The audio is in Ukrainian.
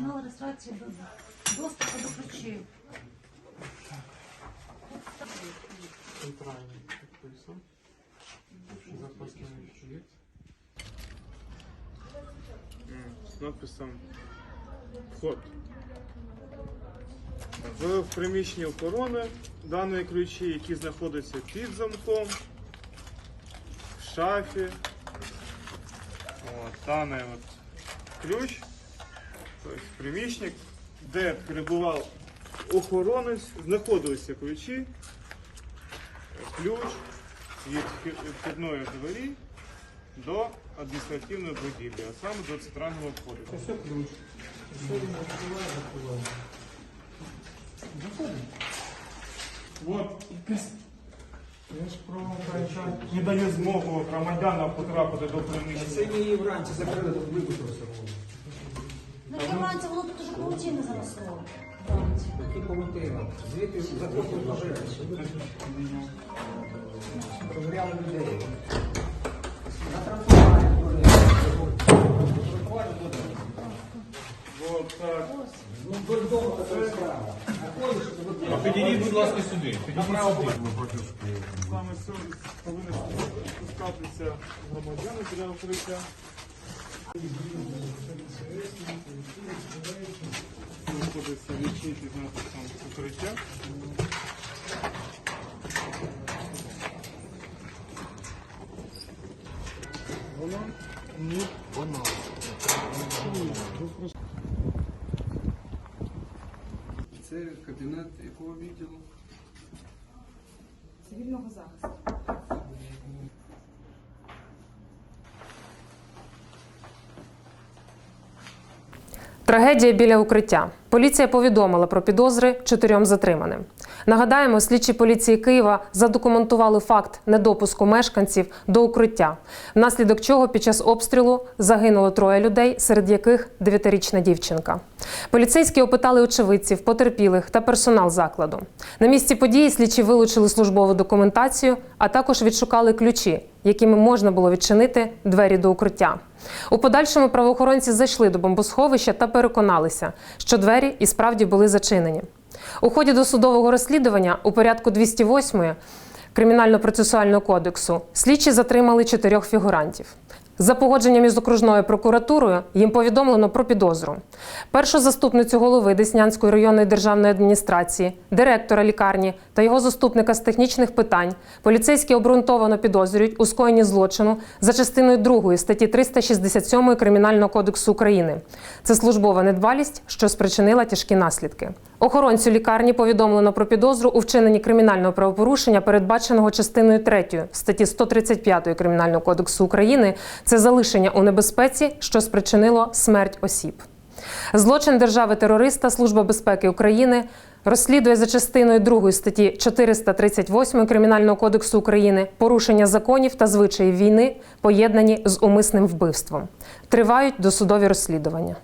функціонал реєстрації до доступу до ключів. Центральний підписом. Запасний. М, З надписом Вход. В приміщенні охорони дані ключі, які знаходяться під замком, в шафі. От, даний от ключ, тобто приміщник, де перебував охоронець, знаходилися ключі, ключ від вхідної двері до адміністративної будівлі, а саме до центрального входу. Все ключ. Все він відкриває, закриває. Заходимо. От Якась. Я ж про не дає змогу громадянам потрапити до приміщення. ми її вранці закрили, тут вибухався. Ну, я вранці воно тут уже паутіни заросло. Такі павутина. Звідти заходили пожежі. Провіряли людей. На тротуарі провіряли. Тротуарі туди. От так. Ну, вдоль дому така справа. Підійдіть, будь ласка, сюди. Підійдіть сюди. Саме сьогодні повинні спускатися громадяни для укриття. Знаходиться лічить із написом укриття. Воно ні воно. Це кабінет якого відділу? цивільного захисту. Трагедія біля укриття. Поліція повідомила про підозри чотирьом затриманим. Нагадаємо, слідчі поліції Києва задокументували факт недопуску мешканців до укриття, внаслідок чого під час обстрілу загинуло троє людей, серед яких дев'ятирічна дівчинка. Поліцейські опитали очевидців, потерпілих та персонал закладу. На місці події слідчі вилучили службову документацію, а також відшукали ключі, якими можна було відчинити двері до укриття. У подальшому правоохоронці зайшли до бомбосховища та переконалися, що двері і справді були зачинені. У ході досудового розслідування у порядку 208 Кримінально-процесуального кодексу слідчі затримали чотирьох фігурантів. За погодженням із окружною прокуратурою їм повідомлено про підозру. Першу заступницю голови Деснянської районної державної адміністрації, директора лікарні та його заступника з технічних питань поліцейські обґрунтовано підозрюють у скоєнні злочину за частиною 2 статті 367 Кримінального кодексу України. Це службова недбалість, що спричинила тяжкі наслідки. Охоронцю лікарні повідомлено про підозру у вчиненні кримінального правопорушення, передбаченого частиною 3 статті 135 Кримінального кодексу України. Це залишення у небезпеці, що спричинило смерть осіб. Злочин держави-терориста Служба безпеки України розслідує за частиною 2 статті 438 Кримінального кодексу України порушення законів та звичаїв війни, поєднані з умисним вбивством. Тривають досудові розслідування.